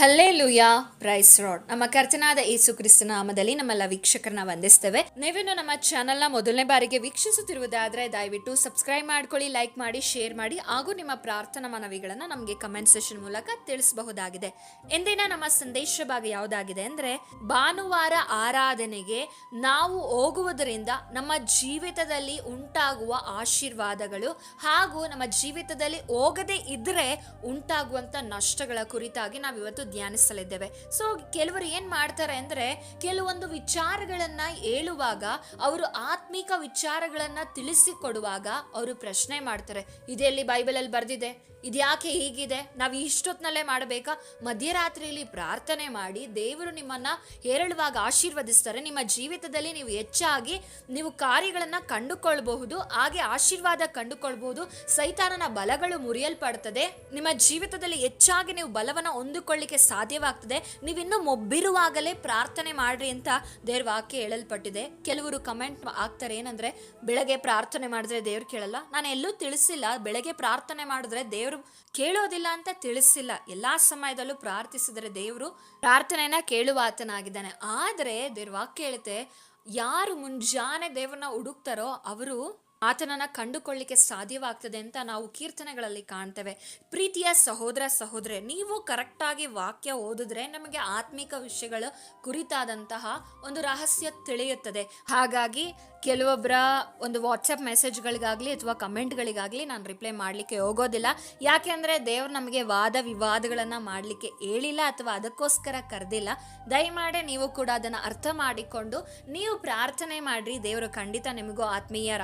Hallelujah. Price rod ನಮ್ಮ ಕರ್ತನಾದ ಯೇಸು ಕ್ರಿಸ್ತ ನಾಮದಲ್ಲಿ ನಮ್ಮೆಲ್ಲ ವೀಕ್ಷಕರನ್ನ ವಂದಿಸ್ತೇವೆ. ನೀವೇನು ನಮ್ಮ ಚಾನೆಲ್ನ ಮೊದಲನೇ ಬಾರಿಗೆ ವೀಕ್ಷಿಸುತ್ತಿರುವುದಾದ್ರೆ ದಯವಿಟ್ಟು ಸಬ್ಸ್ಕ್ರೈಬ್ ಮಾಡ್ಕೊಳ್ಳಿ ಲೈಕ್ ಮಾಡಿ ಶೇರ್ ಮಾಡಿ, ಹಾಗೂ ನಿಮ್ಮ ಪ್ರಾರ್ಥನಾ ಮನವಿಗಳನ್ನು ನಮಗೆ ಕಮೆಂಟ್ ಸೆಷನ್ ಮೂಲಕ ತಿಳಿಸಬಹುದಾಗಿದೆ. ಇಂದಿನ ನಮ್ಮ ಸಂದೇಶ ಭಾಗ ಯಾವುದಾಗಿದೆ ಅಂದ್ರೆ, ಭಾನುವಾರ ಆರಾಧನೆಗೆ ನಾವು ಹೋಗುವುದರಿಂದ ನಮ್ಮ ಜೀವಿತದಲ್ಲಿ ಉಂಟಾಗುವ ಆಶೀರ್ವಾದಗಳು ಹಾಗೂ ನಮ್ಮ ಜೀವಿತದಲ್ಲಿ ಹೋಗದೇ ಇದ್ರೆ ಉಂಟಾಗುವಂತ ನಷ್ಟಗಳ ಕುರಿತಾಗಿ ನಾವು ಇವತ್ತು ಧ್ಯಾನಿಸಲಿದ್ದೇವೆ. ಸೊ ಕೆಲವರು ಏನ್ ಮಾಡ್ತಾರೆ ಅಂದ್ರೆ, ಕೆಲವೊಂದು ವಿಚಾರಗಳನ್ನ ಹೇಳುವಾಗ, ಅವರು ಆತ್ಮಿಕ ವಿಚಾರಗಳನ್ನ ತಿಳಿಸಿಕೊಡುವಾಗ ಅವರು ಪ್ರಶ್ನೆ ಮಾಡ್ತಾರೆ. ಇದೆಲ್ಲಿ ಬೈಬಲಲ್ಲಿ ಬರ್ದಿದೆ? ಇದ್ಯಾಕೆ ಹೀಗಿದೆ? ನಾವು ಇಷ್ಟೊತ್ತಿನಲ್ಲೇ ಮಾಡಬೇಕಾ? ಮಧ್ಯರಾತ್ರಿಯಲ್ಲಿ ಪ್ರಾರ್ಥನೆ ಮಾಡಿ ದೇವರು ನಿಮ್ಮನ್ನ ಹೇರಳುವಾಗ ಆಶೀರ್ವದಿಸ್ತಾರೆ. ನಿಮ್ಮ ಜೀವಿತದಲ್ಲಿ ನೀವು ಹೆಚ್ಚಾಗಿ ನೀವು ಕಾರ್ಯಗಳನ್ನ ಕಂಡುಕೊಳ್ಬಹುದು, ಹಾಗೆ ಆಶೀರ್ವಾದ ಕಂಡುಕೊಳ್ಬಹುದು. ಸೈತಾನನ ಬಲಗಳು ಮುರಿಯಲ್ಪಡ್ತದೆ. ನಿಮ್ಮ ಜೀವಿತದಲ್ಲಿ ಹೆಚ್ಚಾಗಿ ನೀವು ಬಲವನ್ನ ಹೊಂದಿಕೊಳ್ಳಿಕ್ಕೆ ಸಾಧ್ಯವಾಗ್ತದೆ. ನೀವಿನ್ನೂ ಮೊಬ್ಬಿರುವಾಗಲೇ ಪ್ರಾರ್ಥನೆ ಮಾಡ್ರಿ ಅಂತ ದೇವ್ರ ವಾಕ್ಯ ಹೇಳಲ್ಪಟ್ಟಿದೆ. ಕೆಲವರು ಕಮೆಂಟ್ ಆಗ್ತಾರೆ ಏನಂದ್ರೆ, ಬೆಳಗ್ಗೆ ಪ್ರಾರ್ಥನೆ ಮಾಡಿದ್ರೆ ದೇವ್ರು ಕೇಳಲ್ಲ? ನಾನು ಎಲ್ಲೂ ತಿಳಿಸಿಲ್ಲ. ಬೆಳಗ್ಗೆ ಪ್ರಾರ್ಥನೆ ಮಾಡಿದ್ರೆ ದೇವ್ರು ಕೇಳೋದಿಲ್ಲ ಅಂತ ತಿಳಿಸಿಲ್ಲ. ಎಲ್ಲಾ ಸಮಯದಲ್ಲೂ ಪ್ರಾರ್ಥಿಸಿದರೆ ದೇವರು ಪ್ರಾರ್ಥನೆಯನ್ನ ಕೇಳುವಾತನಾಗಿದ್ದಾನೆ. ಆದರೆ ದೇವ್ರ ವಾಕ್ಯ ಹೇಳುತ್ತೆ, ಯಾರು ಮುಂಜಾನೆ ದೇವ್ರನ್ನ ಹುಡುಕ್ತಾರೋ ಅವರು ಆತನನ್ನ ಕಂಡುಕೊಳ್ಳಿಕ್ಕೆ ಸಾಧ್ಯವಾಗ್ತದೆ ಅಂತ ನಾವು ಕೀರ್ತನೆಗಳಲ್ಲಿ ಕಾಣ್ತೇವೆ. ಪ್ರೀತಿಯ ಸಹೋದರ ಸಹೋದರಿ, ನೀವು ಕರೆಕ್ಟಾಗಿ ವಾಕ್ಯ ಓದಿದ್ರೆ ನಮಗೆ ಆತ್ಮಿಕ ವಿಷಯಗಳ ಕುರಿತಾದಂತಹ ಒಂದು ರಹಸ್ಯ ತಿಳಿಯುತ್ತದೆ. ಹಾಗಾಗಿ ಕೆಲವೊಬ್ಬರ ಒಂದು ವಾಟ್ಸಪ್ ಮೆಸೇಜ್ಗಳಿಗಾಗಲಿ ಅಥವಾ ಕಮೆಂಟ್ಗಳಿಗಾಗಲಿ ನಾನು ರಿಪ್ಲೈ ಮಾಡಲಿಕ್ಕೆ ಹೋಗೋದಿಲ್ಲ. ಯಾಕೆಂದರೆ ದೇವ್ರು ನಮಗೆ ವಾದ ವಿವಾದಗಳನ್ನು ಮಾಡಲಿಕ್ಕೆ ಹೇಳಿಲ್ಲ ಅಥವಾ ಅದಕ್ಕೋಸ್ಕರ ಕರೆದಿಲ್ಲ. ದಯಮಾಡಿ ನೀವು ಕೂಡ ಅದನ್ನು ಅರ್ಥ ಮಾಡಿಕೊಂಡು ನೀವು ಪ್ರಾರ್ಥನೆ ಮಾಡಿರಿ. ದೇವರು ಖಂಡಿತ ನಿಮಗೂ ಆತ್ಮೀಯ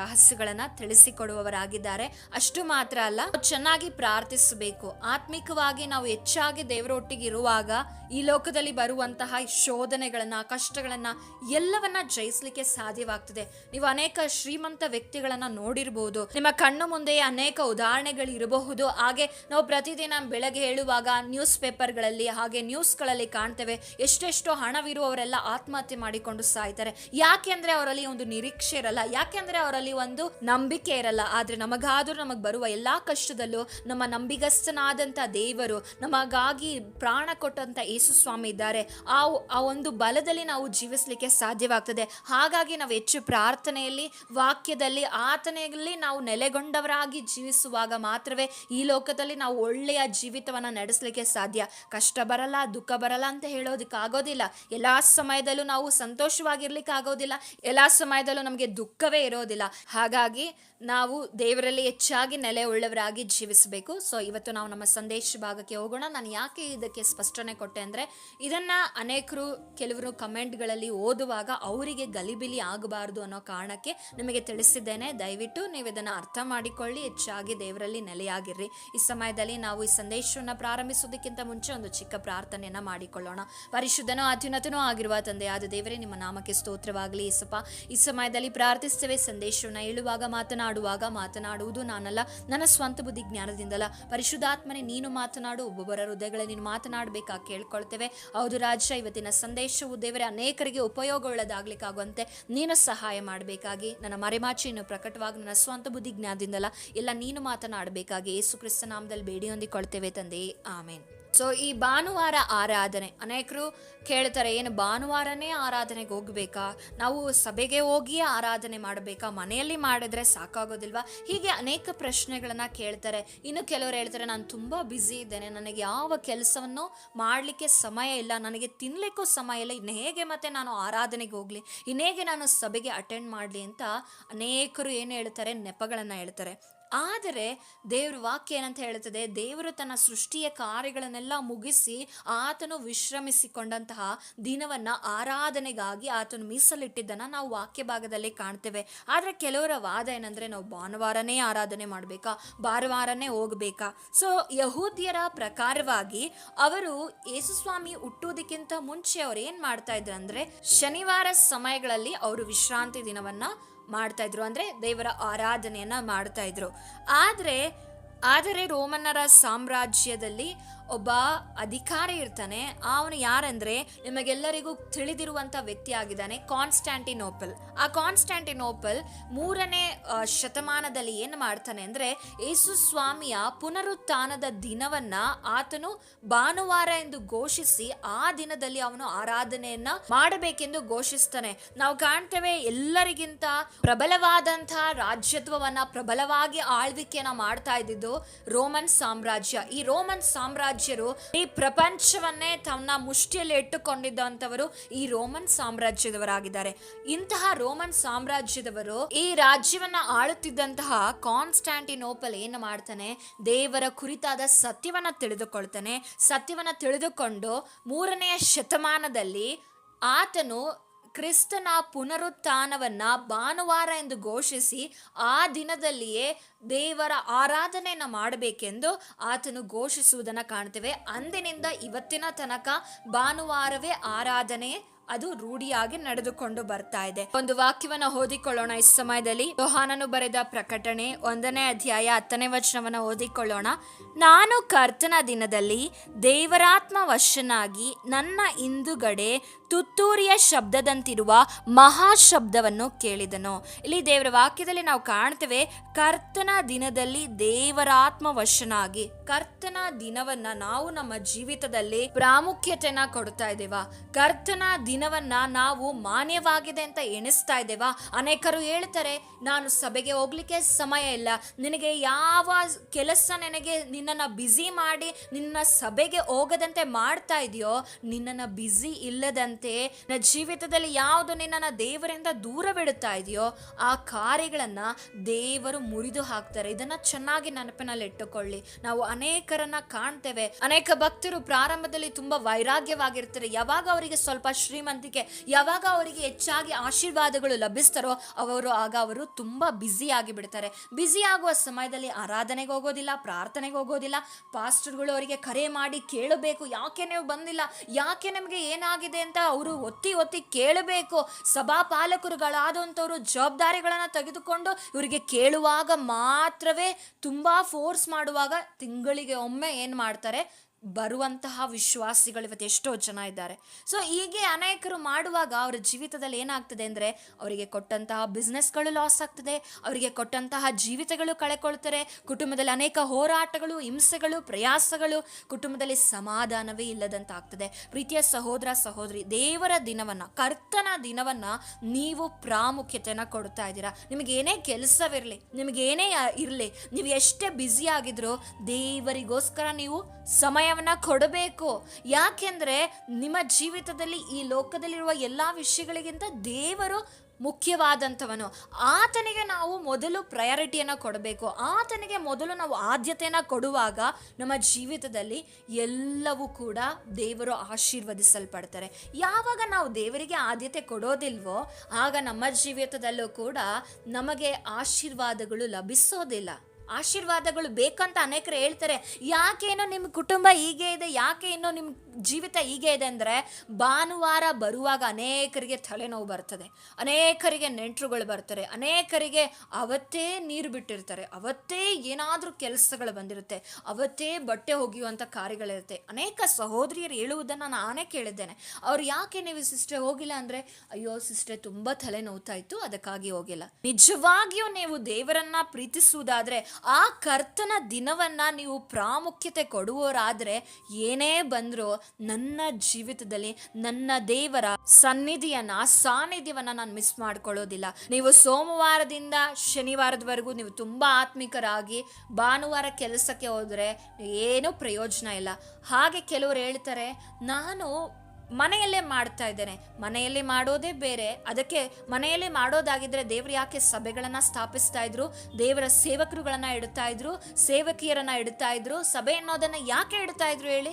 ರಹಸ್ಯಗಳನ್ನು ತಿಳಿಸಿಕೊಡುವವರಾಗಿದ್ದಾರೆ. ಅಷ್ಟು ಮಾತ್ರ ಅಲ್ಲ ಚೆನ್ನಾಗಿ ಪ್ರಾರ್ಥಿಸಬೇಕು. ಆತ್ಮಿಕವಾಗಿ ನಾವು ಹೆಚ್ಚಾಗಿ ದೇವರೊಟ್ಟಿಗೆ ಇರುವಾಗ ಈ ಲೋಕದಲ್ಲಿ ಬರುವಂತಹ ಶೋಧನೆಗಳನ್ನ, ಕಷ್ಟಗಳನ್ನ ಎಲ್ಲವನ್ನ ಜಯಿಸಲಿಕ್ಕೆ ಸಾಧ್ಯವಾಗ್ತದೆ. ನೀವು ಅನೇಕ ಶ್ರೀಮಂತ ವ್ಯಕ್ತಿಗಳನ್ನ ನೋಡಿರಬಹುದು ನಿಮ್ಮ ಕಣ್ಣು ಮುಂದೆ ಅನೇಕ ಉದಾಹರಣೆಗಳು ಇರಬಹುದು. ಹಾಗೆ ನಾವು ಪ್ರತಿದಿನ ಬೆಳಗ್ಗೆ ಹೇಳುವಾಗ ನ್ಯೂಸ್ ಪೇಪರ್ಗಳಲ್ಲಿ ಹಾಗೆ ನ್ಯೂಸ್ಗಳಲ್ಲಿ ಕಾಣ್ತೇವೆ. ಎಷ್ಟೆಷ್ಟೋ ಹಣವಿರುವವರೆಲ್ಲ ಆತ್ಮಹತ್ಯೆ ಮಾಡಿಕೊಂಡು ಸಾಯ್ತಾರೆ. ಯಾಕೆಂದ್ರೆ ಅವರಲ್ಲಿ ಒಂದು ನಿರೀಕ್ಷೆ ಇರಲ್ಲ. ಯಾಕೆಂದ್ರೆ ಅವರಲ್ಲಿ ಒಂದು ನಂಬಿಕೆ ಇರಲ್ಲ, ಆದರೆ ನಮಗಾದರೂ ನಮಗೆ ಬರುವ ಎಲ್ಲ ಕಷ್ಟದಲ್ಲೂ ನಮ್ಮ ನಂಬಿಗಸ್ತನಾದಂಥ ದೇವರು ನಮಗಾಗಿ ಪ್ರಾಣ ಕೊಟ್ಟಂಥ ಯೇಸು ಸ್ವಾಮಿ ಇದ್ದಾರೆ. ಆ ಆ ಒಂದು ಬಲದಲ್ಲಿ ನಾವು ಜೀವಿಸಲಿಕ್ಕೆ ಸಾಧ್ಯವಾಗ್ತದೆ. ಹಾಗಾಗಿ ನಾವು ಹೆಚ್ಚು ಪ್ರಾರ್ಥನೆಯಲ್ಲಿ, ವಾಕ್ಯದಲ್ಲಿ, ಆತನೆಯಲ್ಲಿ ನಾವು ನೆಲೆಗೊಂಡವರಾಗಿ ಜೀವಿಸುವಾಗ ಮಾತ್ರವೇ ಈ ಲೋಕದಲ್ಲಿ ನಾವು ಒಳ್ಳೆಯ ಜೀವಿತವನ್ನು ನಡೆಸಲಿಕ್ಕೆ ಸಾಧ್ಯ. ಕಷ್ಟ ಬರಲ್ಲ, ದುಃಖ ಬರಲ್ಲ ಅಂತ ಹೇಳೋದಕ್ಕೆ ಆಗೋದಿಲ್ಲ ಎಲ್ಲಾ ಸಮಯದಲ್ಲೂ ನಾವು ಸಂತೋಷವಾಗಿರ್ಲಿಕ್ಕೆ ಆಗೋದಿಲ್ಲ ಎಲ್ಲ ಸಮಯದಲ್ಲೂ ನಮಗೆ ದುಃಖವೇ ಇರೋದಿಲ್ಲ. ಹಾಗಾಗಿ ನಾವು ದೇವರಲ್ಲಿ ಹೆಚ್ಚಾಗಿ ನೆಲೆ ಉಳ್ಳವರಾಗಿ ಜೀವಿಸಬೇಕು. ಸೊ ಇವತ್ತು ನಾವು ನಮ್ಮ ಸಂದೇಶ ಭಾಗಕ್ಕೆ ಹೋಗೋಣ. ನಾನು ಯಾಕೆ ಇದಕ್ಕೆ ಸ್ಪಷ್ಟನೆ ಕೊಟ್ಟೆ ಅಂದರೆ, ಇದನ್ನು ಅನೇಕರು, ಕೆಲವರು ಕಮೆಂಟ್ಗಳಲ್ಲಿ ಓದುವಾಗ ಅವರಿಗೆ ಗಲಿಬಿಲಿ ಆಗಬಾರ್ದು ಅನ್ನೋ ಕಾರಣಕ್ಕೆ ನಿಮಗೆ ತಿಳಿಸಿದ್ದೇನೆ. ದಯವಿಟ್ಟು ನೀವು ಇದನ್ನು ಅರ್ಥ ಮಾಡಿಕೊಳ್ಳಿ. ಹೆಚ್ಚಾಗಿ ದೇವರಲ್ಲಿ ನೆಲೆಯಾಗಿರ್ರಿ. ಈ ಸಮಯದಲ್ಲಿ ನಾವು ಈ ಸಂದೇಶವನ್ನು ಪ್ರಾರಂಭಿಸೋದಕ್ಕಿಂತ ಮುಂಚೆ ಒಂದು ಚಿಕ್ಕ ಪ್ರಾರ್ಥನೆಯನ್ನು ಮಾಡಿಕೊಳ್ಳೋಣ. ಪರಿಶುದ್ಧನೂ ಅತ್ಯುನ್ನತನೂ ಆಗಿರುವ ತಂದೆಯಾದ ದೇವರೇ, ನಿಮ್ಮ ನಾಮಕ್ಕೆ ಸ್ತೋತ್ರವಾಗಲಿ. ಇಸಪ್ಪ ಈ ಸಮಯದಲ್ಲಿ ಪ್ರಾರ್ಥಿಸ್ತೇವೆ ಸಂದೇಶವನ್ನು ಹೇಳುವಾಗ ಮಾತನಾಡುವಾಗ ಮಾತನಾಡುವುದು ನಾನಲ್ಲ. ನನ್ನ ಸ್ವಂತ ಬುದ್ಧಿ ಜ್ಞಾನದಿಂದಲ್ಲ. ಪರಿಶುದ್ಧಾತ್ಮನೆ, ನೀನು ಮಾತನಾಡು, ಒಬ್ಬೊಬ್ಬರ ಹೃದಯಗಳೇ ನೀನು ಮಾತನಾಡಬೇಕಾ ಕೇಳ್ಕೊಳ್ತೇವೆ. ಹೌದು ರಾಜ, ಇವತ್ತಿನ ಸಂದೇಶವು ದೇವರೇ ಅನೇಕರಿಗೆ ಉಪಯೋಗವುಳ್ಳದಾಗ್ಲಿಕ್ಕಾಗುವಂತೆ ನೀನು ಸಹಾಯ ಮಾಡಬೇಕಾಗಿ, ನನ್ನ ಮರೆಮಾಚಿಯನ್ನು ಪ್ರಕಟವಾಗಿ ನನ್ನ ಸ್ವಂತ ಬುದ್ಧಿ ಜ್ಞಾನದಿಂದಲ್ಲ, ಎಲ್ಲ ನೀನು ಮಾತನಾಡಬೇಕಾಗಿ ಯೇಸು ಕ್ರಿಸ್ತನಾಮದಲ್ಲಿ ಬೇಡಿ ಹೊಂದಿಕೊಳ್ತೇವೆ ತಂದೆ. ಆಮೇನ್. ಸೊ ಈ ಭಾನುವಾರ ಆರಾಧನೆ. ಅನೇಕರು ಕೇಳ್ತಾರೆ, ಏನು ಭಾನುವಾರನೇ ಆರಾಧನೆಗೆ ಹೋಗ್ಬೇಕಾ? ನಾವು ಸಭೆಗೆ ಹೋಗಿ ಆರಾಧನೆ ಮಾಡಬೇಕಾ? ಮನೆಯಲ್ಲಿ ಮಾಡಿದ್ರೆ ಸಾಕಾಗೋದಿಲ್ವಾ? ಹೀಗೆ ಅನೇಕ ಪ್ರಶ್ನೆಗಳನ್ನು ಕೇಳ್ತಾರೆ. ಇನ್ನು ಕೆಲವರು ಹೇಳ್ತಾರೆ, ನಾನು ತುಂಬ ಬ್ಯುಸಿ ಇದ್ದೇನೆ. ನನಗೆ ಯಾವ ಕೆಲಸವನ್ನು ಮಾಡಲಿಕ್ಕೆ ಸಮಯ ಇಲ್ಲ. ನನಗೆ ತಿನ್ನಲಿಕ್ಕೂ ಸಮಯ ಇಲ್ಲ. ಇನ್ನು ಹೇಗೆ ಮತ್ತೆ ನಾನು ಆರಾಧನೆಗೆ ಹೋಗಲಿ? ಇನ್ನೇಗೆ ನಾನು ಸಭೆಗೆ ಅಟೆಂಡ್ ಮಾಡಲಿ? ಅಂತ ಅನೇಕರು ಏನು ಹೇಳ್ತಾರೆ? ನೆಪಗಳನ್ನು ಹೇಳ್ತಾರೆ. ಆದರೆ ದೇವ್ರ ವಾಕ್ಯ ಏನಂತ ಹೇಳುತ್ತದೆ? ದೇವರು ತನ್ನ ಸೃಷ್ಟಿಯ ಕಾರ್ಯಗಳನ್ನೆಲ್ಲ ಮುಗಿಸಿ ಆತನು ವಿಶ್ರಮಿಸಿಕೊಂಡಂತಹ ದಿನವನ್ನ ಆರಾಧನೆಗಾಗಿ ಆತನು ಮೀಸಲಿಟ್ಟಿದ್ದನ್ನ ನಾವು ವಾಕ್ಯ ಭಾಗದಲ್ಲಿ ಕಾಣ್ತೇವೆ. ಆದರೆ ಕೆಲವರ ವಾದ ಏನಂದ್ರೆ ನಾವು ಭಾನುವಾರನೇ ಆರಾಧನೆ ಮಾಡಬೇಕಾ? ಭಾನುವಾರನೇ ಹೋಗ್ಬೇಕಾ? ಸೊ ಯಹೂದ್ಯರ ಪ್ರಕಾರವಾಗಿ ಅವರು ಯೇಸುಸ್ವಾಮಿ ಹುಟ್ಟುವುದಕ್ಕಿಂತ ಮುಂಚೆ ಅವ್ರು ಏನು ಮಾಡ್ತಾ ಇದ್ರು ಅಂದ್ರೆ ಶನಿವಾರ ಸಮಯಗಳಲ್ಲಿ ಅವರು ವಿಶ್ರಾಂತಿ ದಿನವನ್ನ ಮಾಡ್ತಾ ಇದ್ರು. ಅಂದ್ರೆ ದೇವರ ಆರಾಧನೆಯನ್ನ ಮಾಡ್ತಾ ಇದ್ರು. ಆದ್ರೆ ಆದರೆ ರೋಮನ್ನರ ಸಾಮ್ರಾಜ್ಯದಲ್ಲಿ ಒಬ್ಬ ಅಧಿಕಾರಿ ಇರ್ತಾನೆ. ಅವನು ಯಾರಂದ್ರೆ ನಿಮಗೆಲ್ಲರಿಗೂ ತಿಳಿದಿರುವಂತ ವ್ಯಕ್ತಿ ಆಗಿದ್ದಾನೆ ಕಾನ್ಸ್ಟ್ಯಾಂಟಿನೋಪಲ್ ಆ ಕಾನ್ಸ್ಟ್ಯಾಂಟಿನೋಪಲ್ ಮೂರನೇ ಶತಮಾನದಲ್ಲಿ ಏನು ಮಾಡ್ತಾನೆ ಅಂದ್ರೆ ಯೇಸು ಸ್ವಾಮಿಯ ಪುನರುತ್ಥಾನದ ದಿನವನ್ನ ಆತನು ಭಾನುವಾರ ಎಂದು ಘೋಷಿಸಿ ಆ ದಿನದಲ್ಲಿ ಅವನು ಆರಾಧನೆಯನ್ನ ಮಾಡಬೇಕೆಂದು ಘೋಷಿಸ್ತಾನೆ. ನಾವು ಕಾಣ್ತೇವೆ ಎಲ್ಲರಿಗಿಂತ ಪ್ರಬಲವಾದಂತಹ ರಾಜ್ಯತ್ವವನ್ನ ಪ್ರಬಲವಾಗಿ ಆಳ್ವಿಕೆಯನ್ನ ಮಾಡ್ತಾ ಇದ್ದಿದ್ದು ರೋಮನ್ ಸಾಮ್ರಾಜ್ಯ. ಈ ರೋಮನ್ ಸಾಮ್ರಾಜ್ಯರು ಈ ಪ್ರಪಂಚವನ್ನೇ ತನ್ನ ಮುಷ್ಟಿಯಲ್ಲಿ ಇಟ್ಟುಕೊಂಡಿದ್ದಂಥವರು ಈ ರೋಮನ್ ಸಾಮ್ರಾಜ್ಯದವರಾಗಿದ್ದಾರೆ. ಇಂತಹ ರೋಮನ್ ಸಾಮ್ರಾಜ್ಯದವರು ಈ ರಾಜ್ಯವನ್ನ ಆಳುತ್ತಿದ್ದಂತಹ ಕಾನ್ಸ್ಟಾಂಟಿನೋಪಲ್ ಏನು ಮಾಡ್ತಾನೆ? ದೇವರ ಕುರಿತಾದ ಸತ್ಯವನ್ನ ತಿಳಿದುಕೊಳ್ತಾನೆ. ಸತ್ಯವನ್ನ ತಿಳಿದುಕೊಂಡು ಮೂರನೆಯ ಶತಮಾನದಲ್ಲಿ ಆತನು ಕ್ರಿಸ್ತನ ಪುನರುತ್ಥಾನವನ್ನ ಭಾನುವಾರ ಎಂದು ಘೋಷಿಸಿ ಆ ದಿನದಲ್ಲಿಯೇ ದೇವರ ಆರಾಧನೆಯನ್ನು ಮಾಡಬೇಕೆಂದು ಆತನು ಘೋಷಿಸುವುದನ್ನು ಕಾಣ್ತೇವೆ. ಅಂದಿನಿಂದ ಇವತ್ತಿನ ತನಕ ಭಾನುವಾರವೇ ಆರಾಧನೆ ಅದು ರೂಢಿಯಾಗಿ ನಡೆದುಕೊಂಡು ಬರ್ತಾ ಇದೆ. ಒಂದು ವಾಕ್ಯವನ್ನ ಓದಿಕೊಳ್ಳೋಣ. ಈ ಸಮಯದಲ್ಲಿ ಯೋಹಾನನು ಬರೆದ ಪ್ರಕಟಣೆ ಒಂದನೇ ಅಧ್ಯಾಯ ಹತ್ತನೇ ವಚನವನ್ನ ಓದಿಕೊಳ್ಳೋಣ. ನಾನು ಕರ್ತನ ದಿನದಲ್ಲಿ ದೇವರಾತ್ಮ ವಶನಾಗಿ ನನ್ನ ಹಿಂದುಗಡೆ ತುತ್ತೂರಿಯ ಶಬ್ದದಂತಿರುವ ಮಹಾಶಬ್ದವನ್ನು ಕೇಳಿದನು. ಇಲ್ಲಿ ದೇವರ ವಾಕ್ಯದಲ್ಲಿ ನಾವು ಕಾಣ್ತೇವೆ ಕರ್ತನ ದಿನದಲ್ಲಿ ದೇವರಾತ್ಮ ವಶನಾಗಿ ಕರ್ತನ ದಿನವನ್ನ ನಾವು ನಮ್ಮ ಜೀವಿತದಲ್ಲಿ ಪ್ರಾಮುಖ್ಯತೆನ ಕೊಡ್ತಾ ಇದ್ದೇವಾ? ಕರ್ತನ ದಿನವನ್ನ ನಾವು ಮಾನ್ಯವಾಗಿದೆ ಅಂತ ಎಣಿಸ್ತಾ ಇದ್ದೇವಾ? ಅನೇಕರು ಹೇಳ್ತಾರೆ, ನಾನು ಸಭೆಗೆ ಹೋಗ್ಲಿಕ್ಕೆ ಸಮಯ ಇಲ್ಲ. ನಿನಗೆ ಯಾವ ಕೆಲಸ ನನಗೆ ನಿನ್ನನ್ನ ಬ್ಯುಸಿ ಮಾಡಿ ನಿನ್ನ ಸಭೆಗೆ ಹೋಗದಂತೆ ಮಾಡ್ತಾ ಇದೆಯೋ, ನಿನ್ನನ್ನ ಬ್ಯುಸಿ ಇಲ್ಲದಂತೆ ನನ್ನ ಜೀವಿತದಲ್ಲಿ ಯಾವುದು ನಿನ್ನನ್ನ ದೇವರಿಂದ ದೂರವಿಡುತ್ತಾ ಇದೆಯೋ, ಆ ಕಾರ್ಯಗಳನ್ನ ದೇವರು ಮುರಿದು ಹಾಕ್ತಾರೆ. ಇದನ್ನ ಚೆನ್ನಾಗಿ ನೆನಪಿನಲ್ಲಿ ಇಟ್ಟುಕೊಳ್ಳಿ. ನಾವು ಅನೇಕರನ್ನ ಕಾಣ್ತೇವೆ. ಅನೇಕ ಭಕ್ತರು ಪ್ರಾರಂಭದಲ್ಲಿ ತುಂಬಾ ವೈರಾಗ್ಯವಾಗಿರ್ತಾರೆ. ಯಾವಾಗ ಅವರಿಗೆ ಸ್ವಲ್ಪ ಶ್ರೀಮಂತಿಕೆ, ಯಾವಾಗ ಅವರಿಗೆ ಹೆಚ್ಚಾಗಿ ಆಶೀರ್ವಾದಗಳು ಲಭಿಸ್ತಾರೋ ಅವರು ಆಗ ಅವರು ತುಂಬಾ ಬ್ಯುಸಿ ಆಗಿ ಬಿಡ್ತಾರೆ ಬ್ಯುಸಿ ಆಗುವ ಸಮಯದಲ್ಲಿ ಆರಾಧನೆಗೆ ಹೋಗೋದಿಲ್ಲ, ಪ್ರಾರ್ಥನೆಗೆ ಹೋಗೋದಿಲ್ಲ. ಪಾಸ್ಟರ್ಗಳು ಅವರಿಗೆ ಕರೆ ಮಾಡಿ ಕೇಳಬೇಕು. ಯಾಕೆ ನೀವು ಬಂದಿಲ್ಲ? ಯಾಕೆ ನಮಗೆ ಏನಾಗಿದೆ ಅಂತ ಅವರು ಒತ್ತಿ ಒತ್ತಿ ಕೇಳಬೇಕು. ಸಭಾ ಜವಾಬ್ದಾರಿಗಳನ್ನು ತೆಗೆದುಕೊಂಡು ಇವರಿಗೆ ಕೇಳುವಾಗ ಮಾತ್ರವೇ ತುಂಬಾ ಫೋರ್ಸ್ ಮಾಡುವಾಗ ತಿಂಗಳಿಗೆ ಒಮ್ಮೆ ಏನು ಮಾಡ್ತಾರೆ? ಬರುವಂತಹ ವಿಶ್ವಾಸಿಗಳು ಇವತ್ತು ಎಷ್ಟೋ ಜನ ಇದ್ದಾರೆ. ಸೊ ಹೀಗೆ ಅನೇಕರು ಮಾಡುವಾಗ ಅವರ ಜೀವಿತದಲ್ಲಿ ಏನಾಗ್ತದೆ ಅಂದರೆ ಅವರಿಗೆ ಕೊಟ್ಟಂತಹ ಬಿಸ್ನೆಸ್ಗಳು ಲಾಸ್ ಆಗ್ತದೆ, ಅವರಿಗೆ ಕೊಟ್ಟಂತಹ ಜೀವಿತಗಳು ಕಳೆಕೊಳ್ತಾರೆ, ಕುಟುಂಬದಲ್ಲಿ ಅನೇಕ ಹೋರಾಟಗಳು, ಹಿಂಸೆಗಳು, ಪ್ರಯಾಸಗಳು, ಕುಟುಂಬದಲ್ಲಿ ಸಮಾಧಾನವೇ ಇಲ್ಲದಂತಾಗ್ತದೆ ಪ್ರೀತಿಯ ಸಹೋದರ, ಸಹೋದರಿ, ದೇವರ ದಿನವನ್ನ, ಕರ್ತನ ದಿನವನ್ನ ನೀವು ಪ್ರಾಮುಖ್ಯತೆನ ಕೊಡ್ತಾ ಇದ್ದೀರಾ. ನಿಮಗೇನೇ ಕೆಲಸವಿರಲಿ ನಿಮಗೇನೇ ಇರಲಿ, ನೀವು ಎಷ್ಟೇ ಬ್ಯುಸಿ ಆಗಿದ್ರೂ ದೇವರಿಗೋಸ್ಕರ ನೀವು ಸಮಯವನ್ನ ಕೊಡಬೇಕು. ಯಾಕೆಂದ್ರೆ ನಿಮ್ಮ ಜೀವಿತದಲ್ಲಿ ಈ ಲೋಕದಲ್ಲಿರುವ ಎಲ್ಲ ವಿಷಯಗಳಿಗಿಂತ ದೇವರು ಮುಖ್ಯವಾದಂಥವನು. ಆತನಿಗೆ ನಾವು ಮೊದಲು ಪ್ರಯಾರಿಟಿಯನ್ನು ಕೊಡಬೇಕು. ಆತನಿಗೆ ಮೊದಲು ನಾವು ಆದ್ಯತೆಯನ್ನು ಕೊಡುವಾಗ ನಮ್ಮ ಜೀವಿತದಲ್ಲಿ ಎಲ್ಲವೂ ಕೂಡ ದೇವರು ಆಶೀರ್ವದಿಸಲ್ಪಡ್ತಾರೆ. ಯಾವಾಗ ನಾವು ದೇವರಿಗೆ ಆದ್ಯತೆ ಕೊಡೋದಿಲ್ವೋ, ಆಗ ನಮ್ಮ ಜೀವಿತದಲ್ಲೂ ಕೂಡ ನಮಗೆ ಆಶೀರ್ವಾದಗಳು ಲಭಿಸೋದಿಲ್ಲ. ಆಶೀರ್ವಾದಗಳು ಬೇಕಂತ ಅನೇಕರು ಹೇಳ್ತಾರೆ ಯಾಕೇನೋ ನಿಮ್ಮ ಕುಟುಂಬ ಹೀಗೆ ಇದೆ, ಯಾಕೆ ಇನ್ನೂ ನಿಮ್ಮ ಜೀವಿತ ಹೀಗೆ ಇದೆ? ಅಂದರೆ ಭಾನುವಾರ ಬರುವಾಗ ಅನೇಕರಿಗೆ ತಲೆನೋವು ಬರ್ತದೆ, ಅನೇಕರಿಗೆ ನೆಂಟರುಗಳು ಬರ್ತಾರೆ, ಅನೇಕರಿಗೆ ಅವತ್ತೇ ನೀರು ಬಿಟ್ಟಿರ್ತಾರೆ, ಅವತ್ತೇ ಏನಾದರೂ ಕೆಲಸಗಳು ಬಂದಿರುತ್ತೆ, ಅವತ್ತೇ ಬಟ್ಟೆ ಒಗೆಯುವಂಥ ಕಾರ್ಯಗಳಿರುತ್ತೆ. ಅನೇಕ ಸಹೋದರಿಯರು ಹೇಳುವುದನ್ನು ನಾನೇ ಕೇಳಿದ್ದೇನೆ. ಅವ್ರು ಯಾಕೆ ನೀವು ಸಿಸ್ಟರ್ ಹೋಗಿಲ್ಲ? ಅಂದರೆ, ಅಯ್ಯೋ ಸಿಸ್ಟರ್ ತುಂಬ ತಲೆ ನೋವ್ತಾ ಇತ್ತು, ಅದಕ್ಕಾಗಿ ಹೋಗಿಲ್ಲ. ನಿಜವಾಗಿಯೂ ನೀವು ದೇವರನ್ನ ಪ್ರೀತಿಸುವುದಾದ್ರೆ ಆ ಕರ್ತನ ದಿನವನ್ನ ನೀವು ಪ್ರಾಮುಖ್ಯತೆ ಕೊಡುವವರಾದ್ರೆ ಏನೇ ಬಂದರೂ ನನ್ನ ಜೀವಿತದಲ್ಲಿ ನನ್ನ ದೇವರ ಸನ್ನಿಧಿಯನ್ನು, ಸಾನ್ನಿಧ್ಯವನ್ನು ನಾನು ಮಿಸ್ ಮಾಡ್ಕೊಳ್ಳೋದಿಲ್ಲ. ನೀವು ಸೋಮವಾರದಿಂದ ಶನಿವಾರದವರೆಗೂ ನೀವು ತುಂಬಾ ಆತ್ಮಿಕರಾಗಿ ಭಾನುವಾರ ಕೆಲಸಕ್ಕೆ ಹೋದರೆ ಏನೂ ಪ್ರಯೋಜನ ಇಲ್ಲ. ಹಾಗೆ ಕೆಲವರು ಹೇಳ್ತಾರೆ, ನಾನು ಮನೆಯಲ್ಲೇ ಮಾಡ್ತಾ ಇದ್ದೇನೆ. ಮನೆಯಲ್ಲಿ ಮಾಡೋದೇ ಬೇರೆ. ಅದಕ್ಕೆ ಮನೆಯಲ್ಲಿ ಮಾಡೋದಾಗಿದ್ರೆ ದೇವರು ಯಾಕೆ ಸಭೆಗಳನ್ನ ಸ್ಥಾಪಿಸ್ತಾ ಇದ್ರು? ದೇವರ ಸೇವಕರುಗಳನ್ನ ಇಡ್ತಾ ಇದ್ರು? ಸೇವಕಿಯರನ್ನ ಇಡ್ತಾ ಇದ್ರು? ಸಭೆ ಅನ್ನೋದನ್ನ ಯಾಕೆ ಇಡ್ತಾ ಇದ್ರು ಹೇಳಿ?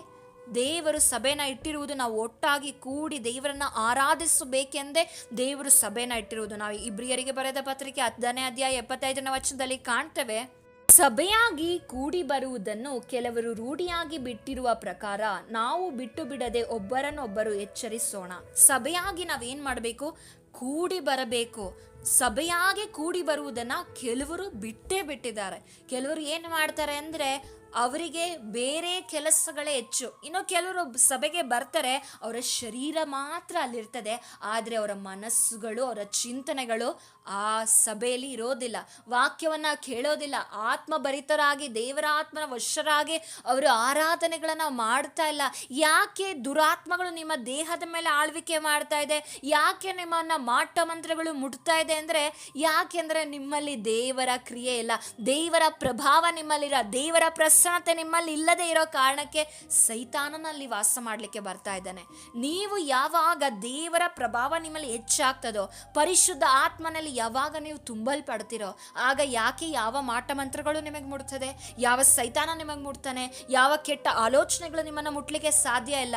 ದೇವರು ಸಭೆನ ಇಟ್ಟಿರುವುದು ನಾವು ಒಟ್ಟಾಗಿ ಕೂಡಿ ದೇವರನ್ನ ಆರಾಧಿಸಬೇಕೆಂದೇ ದೇವರು ಸಭೆನ ಇಟ್ಟಿರುವುದು. ನಾವು ಇಬ್ರಿಯರಿಗೆ ಬರೆದ ಪತ್ರಿಕೆ ಹತ್ತನೇ ಅಧ್ಯಾಯ ಎಪ್ಪತ್ತೈದನೇ ವಚನದಲ್ಲಿ ಕಾಣ್ತೇವೆ. ಸಭೆಯಾಗಿ ಕೂಡಿ ಬರುವುದನ್ನು ಕೆಲವರು ರೂಢಿಯಾಗಿ ಬಿಟ್ಟಿರುವ ಪ್ರಕಾರ ನಾವು ಬಿಟ್ಟು ಬಿಡದೆ ಒಬ್ಬರನ್ನೊಬ್ಬರು ಎಚ್ಚರಿಸೋಣ. ಸಭೆಯಾಗಿ ನಾವೇನ್ ಮಾಡಬೇಕು? ಕೂಡಿ ಬರಬೇಕು. ಸಭೆಯಾಗಿ ಕೂಡಿ ಬರುವುದನ್ನ ಕೆಲವರು ಬಿಟ್ಟೇ ಬಿಟ್ಟಿದ್ದಾರೆ. ಕೆಲವರು ಏನು ಮಾಡ್ತಾರೆ ಅಂದ್ರೆ ಅವರಿಗೆ ಬೇರೆ ಕೆಲಸಗಳೇ ಹೆಚ್ಚು. ಇನ್ನು ಕೆಲವರು ಸಭೆಗೆ ಬರ್ತಾರೆ, ಅವರ ಶರೀರ ಮಾತ್ರ ಅಲ್ಲಿರ್ತದೆ. ಆದರೆ ಅವರ ಮನಸ್ಸುಗಳು, ಅವರ ಚಿಂತನೆಗಳು ಆ ಸಭೆಯಲ್ಲಿ ಇರೋದಿಲ್ಲ, ವಾಕ್ಯವನ್ನ ಕೇಳೋದಿಲ್ಲ. ಆತ್ಮಭರಿತರಾಗಿ ದೇವರ ಆತ್ಮನ ವಶರಾಗಿ ಅವರು ಆರಾಧನೆಗಳನ್ನ ಮಾಡ್ತಾ ಇಲ್ಲ. ಯಾಕೆ ದುರಾತ್ಮಗಳು ನಿಮ್ಮ ದೇಹದ ಮೇಲೆ ಆಳ್ವಿಕೆ ಮಾಡ್ತಾ ಇದೆ? ಯಾಕೆ ನಿಮ್ಮನ್ನ ಮಾಟ ಮಂತ್ರಗಳು ಮುಟ್ತಾ ಇದೆ ಅಂದ್ರೆ ಯಾಕೆಂದ್ರೆ ನಿಮ್ಮಲ್ಲಿ ದೇವರ ಕ್ರಿಯೆ ಇಲ್ಲ. ದೇವರ ಪ್ರಭಾವ ನಿಮ್ಮಲ್ಲಿರ, ದೇವರ ಪ್ರಸನ್ನತೆ ನಿಮ್ಮಲ್ಲಿ ಇಲ್ಲದೆ ಇರೋ ಕಾರಣಕ್ಕೆ ಸೈತಾನನಲ್ಲಿ ವಾಸ ಮಾಡಲಿಕ್ಕೆ ಬರ್ತಾ ಇದ್ದಾನೆ. ನೀವು ಯಾವಾಗ ದೇವರ ಪ್ರಭಾವ ನಿಮ್ಮಲ್ಲಿ ಹೆಚ್ಚಾಗ್ತದೋ, ಪರಿಶುದ್ಧ ಆತ್ಮನಲ್ಲಿ ಯಾವಾಗ ನೀವು ತುಂಬಲ್ಪಡ್ತೀರೋ ಆಗ ಯಾಕೆ ಯಾವ ಮಾಟ ಮಂತ್ರಗಳು ನಿಮಗೆ ಮುಡ್ತದೆ ಯಾವ ಸೈತಾನ ನಿಮಗೆ ಮುಡ್ತಾನೆ ಯಾವ ಕೆಟ್ಟ ಆಲೋಚನೆಗಳು ನಿಮ್ಮನ್ನು ಮುಟ್ಲಿಕ್ಕೆ ಸಾಧ್ಯ ಇಲ್ಲ?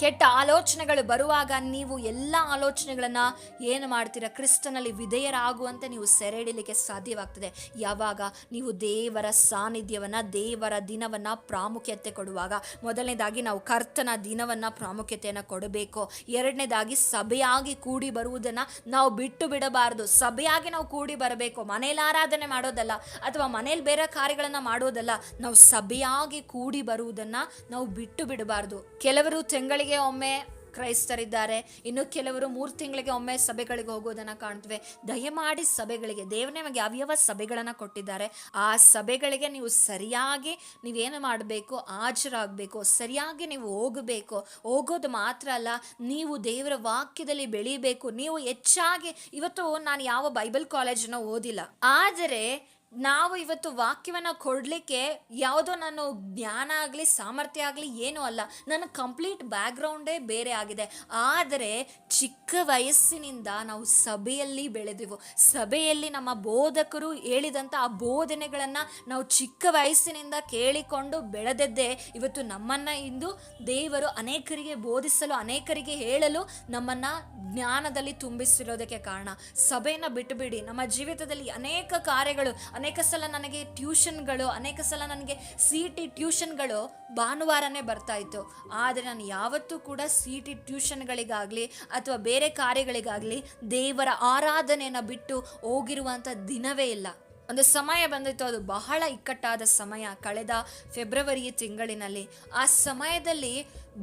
ಕೆಟ್ಟ ಆಲೋಚನೆಗಳು ಬರುವಾಗ ನೀವು ಎಲ್ಲ ಆಲೋಚನೆಗಳನ್ನು ಏನು ಮಾಡ್ತೀರಾ? ಕ್ರಿಸ್ತನಲ್ಲಿ ವಿಧೇಯರಾಗುವಂತೆ ನೀವು ಸೆರೆಡಿಲಿಕ್ಕೆ ಸಾಧ್ಯವಾಗ್ತದೆ. ಯಾವಾಗ? ನೀವು ದೇವರ ಸಾನ್ನಿಧ್ಯವನ್ನು, ದೇವರ ದಿನವನ್ನ ಪ್ರಾಮುಖ್ಯತೆ ಕೊಡುವಾಗ. ಮೊದಲನೇದಾಗಿ ನಾವು ಕರ್ತನ ದಿನವನ್ನ ಪ್ರಾಮುಖ್ಯತೆಯನ್ನು ಕೊಡಬೇಕು. ಎರಡನೇದಾಗಿ ಸಭೆಯಾಗಿ ಕೂಡಿ ಬರುವುದನ್ನು ನಾವು ಬಿಟ್ಟು ಬಿಡಬಾರದು. ಸಭೆಯಾಗಿ ನಾವು ಕೂಡಿ ಬರಬೇಕು. ಮನೇಲಿ ಆರಾಧನೆ ಮಾಡೋದಲ್ಲ ಅಥವಾ ಮನೇಲಿ ಬೇರೆ ಕಾರ್ಯಗಳನ್ನು ಮಾಡೋದಲ್ಲ, ನಾವು ಸಭೆಯಾಗಿ ಕೂಡಿ ಬರುವುದನ್ನು ನಾವು ಬಿಟ್ಟು ಬಿಡಬಾರದು. ಕೆಲವರು ತಿಂಗಳಿಗೆ ಒಮ್ಮೆ ಕ್ರೈಸ್ತರಿದ್ದಾರೆ. ಇನ್ನು ಕೆಲವರು ಮೂರು ತಿಂಗಳಿಗೆ ಒಮ್ಮೆ ಸಭೆಗಳಿಗೆ ಹೋಗೋದನ್ನು ಕಾಣ್ತವೆ. ದಯಮಾಡಿ ಸಭೆಗಳಿಗೆ, ದೇವನೇ ನಿಮಗೆ ಯಾವ್ಯಾವ ಸಭೆಗಳನ್ನು ಕೊಟ್ಟಿದ್ದಾರೆ. ಆ ಸಭೆಗಳಿಗೆ ನೀವು ಸರಿಯಾಗಿ ನೀವೇನು ಮಾಡಬೇಕು, ಹಾಜರಾಗಬೇಕು, ಸರಿಯಾಗಿ ನೀವು ಹೋಗಬೇಕು. ಹೋಗೋದು ಮಾತ್ರ ಅಲ್ಲ, ನೀವು ದೇವರ ವಾಕ್ಯದಲ್ಲಿ ಬೆಳಿಬೇಕು. ನೀವು ಹೆಚ್ಚಾಗಿ, ಇವತ್ತು ನಾನು ಯಾವ ಬೈಬಲ್ ಕಾಲೇಜನ್ನು ಓದಿಲ್ಲ. ಆದರೆ ನಾವು ಇವತ್ತು ವಾಕ್ಯವನ್ನು ಕೊಡಲಿಕ್ಕೆ ಯಾವುದೋ ನಾನು ಜ್ಞಾನ ಆಗಲಿ, ಸಾಮರ್ಥ್ಯ ಆಗಲಿ ಏನೂ ಅಲ್ಲ. ನನ್ನ ಕಂಪ್ಲೀಟ್ ಬ್ಯಾಕ್ಗ್ರೌಂಡೇ ಬೇರೆ ಆಗಿದೆ. ಆದರೆ ಚಿಕ್ಕ ವಯಸ್ಸಿನಿಂದ ನಾವು ಸಭೆಯಲ್ಲಿ ಬೆಳೆದೆವು. ಸಭೆಯಲ್ಲಿ ನಮ್ಮ ಬೋಧಕರು ಹೇಳಿದಂಥ ಆ ಬೋಧನೆಗಳನ್ನು ನಾವು ಚಿಕ್ಕ ವಯಸ್ಸಿನಿಂದ ಕೇಳಿಕೊಂಡು ಬೆಳೆದದ್ದೇ ಇವತ್ತು ನಮ್ಮನ್ನು ಇಂದು ದೇವರು ಅನೇಕರಿಗೆ ಬೋಧಿಸಲು, ಅನೇಕರಿಗೆ ಹೇಳಲು ನಮ್ಮನ್ನು ಜ್ಞಾನದಲ್ಲಿ ತುಂಬಿಸಿರೋದಕ್ಕೆ ಕಾರಣ. ಸಭೆಯನ್ನು ಬಿಟ್ಟುಬಿಡಿ ನಮ್ಮ ಜೀವಿತದಲ್ಲಿ ಅನೇಕ ಕಾರ್ಯಗಳು ಅನೇಕ ಸಲ ನನಗೆ ಟ್ಯೂಷನ್ಗಳು, ಅನೇಕ ಸಲ ನನಗೆ ಸಿ ಟಿ ಟ್ಯೂಷನ್ಗಳು ಭಾನುವಾರನೇ ಬರ್ತಾ ಇತ್ತು. ಆದರೆ ನಾನು ಯಾವತ್ತೂ ಕೂಡ ಸಿ ಟಿ ಟ್ಯೂಷನ್ಗಳಿಗಾಗಲಿ ಅಥವಾ ಬೇರೆ ಕಾರ್ಯಗಳಿಗಾಗಲಿ ದೇವರ ಆರಾಧನೆಯನ್ನು ಬಿಟ್ಟು ಹೋಗಿರುವಂಥ ದಿನವೇ ಇಲ್ಲ. ಒಂದು ಸಮಯ ಬಂದಿತ್ತು, ಅದು ಬಹಳ ಇಕ್ಕಟ್ಟಾದ ಸಮಯ. ಕಳೆದ ಫೆಬ್ರವರಿ ತಿಂಗಳಿನಲ್ಲಿ ಆ ಸಮಯದಲ್ಲಿ